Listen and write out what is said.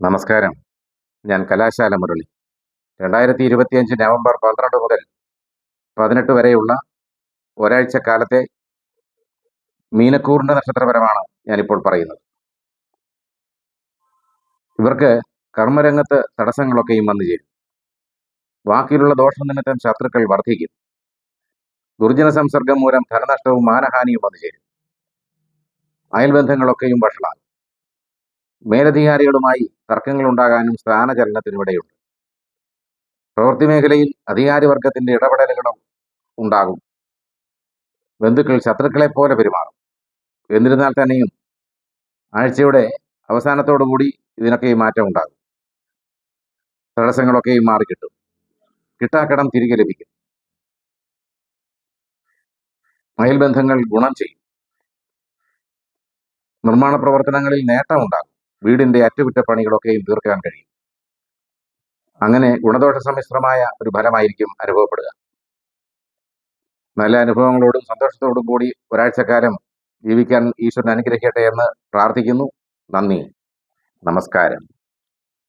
നമസ്കാരം. ഞാൻ കലാശാല മുരളി. രണ്ടായിരത്തി ഇരുപത്തിയഞ്ച് നവംബർ പന്ത്രണ്ട് മുതൽ പതിനെട്ട് വരെയുള്ള ഒരാഴ്ച കാലത്തെ മീനക്കൂറിന്റെ നക്ഷത്രപരമാണ് ഞാനിപ്പോൾ പറയുന്നത്. ഇവർക്ക് കർമ്മരംഗത്ത് തടസ്സങ്ങളൊക്കെയും വന്നു ചേരും. വാക്കിലുള്ള ദോഷം നിമിത്തം ശത്രുക്കൾ വർദ്ധിക്കും. ദുർജന സംസർഗം മൂലം ധനനഷ്ടവും മാനഹാനിയും വന്നു ചേരും. അയൽബന്ധങ്ങളൊക്കെയും വഷളാകും. മേലധികാരികളുമായി തർക്കങ്ങൾ ഉണ്ടാകാനും സ്ഥാനചലനത്തിനിവിടെയുണ്ട്. പ്രവൃത്തി മേഖലയിൽ അധികാരിവർഗത്തിന്റെ ഇടപെടലുകളും ഉണ്ടാകും. ബന്ധുക്കൾ ശത്രുക്കളെ പോലെ പെരുമാറും. എന്നിരുന്നാൽ തന്നെയും ആഴ്ചയുടെ അവസാനത്തോടുകൂടി ഇതിനൊക്കെ മാറ്റം ഉണ്ടാകും. തടസ്സങ്ങളൊക്കെയും മാറിക്കിട്ടും കിട്ടാക്കടം തിരികെ ലഭിക്കും. അയൽബന്ധങ്ങൾ ഗുണം ചെയ്യും. നിർമ്മാണ പ്രവർത്തനങ്ങളിൽ നേട്ടമുണ്ടാകും. വീടിന്റെ അറ്റകുറ്റപ്പണികളൊക്കെയും തീർക്കാൻ കഴിയും. അങ്ങനെ ഗുണദോഷ സമ്മിശ്രമായ ഒരു ഫലമായിരിക്കും അനുഭവപ്പെടുക. നല്ല അനുഭവങ്ങളോടും സന്തോഷത്തോടും കൂടി ഒരാഴ്ചക്കാലം ജീവിക്കാൻ ഈശ്വരൻ അനുഗ്രഹിക്കട്ടെ എന്ന് പ്രാർത്ഥിക്കുന്നു. നന്ദി. നമസ്കാരം.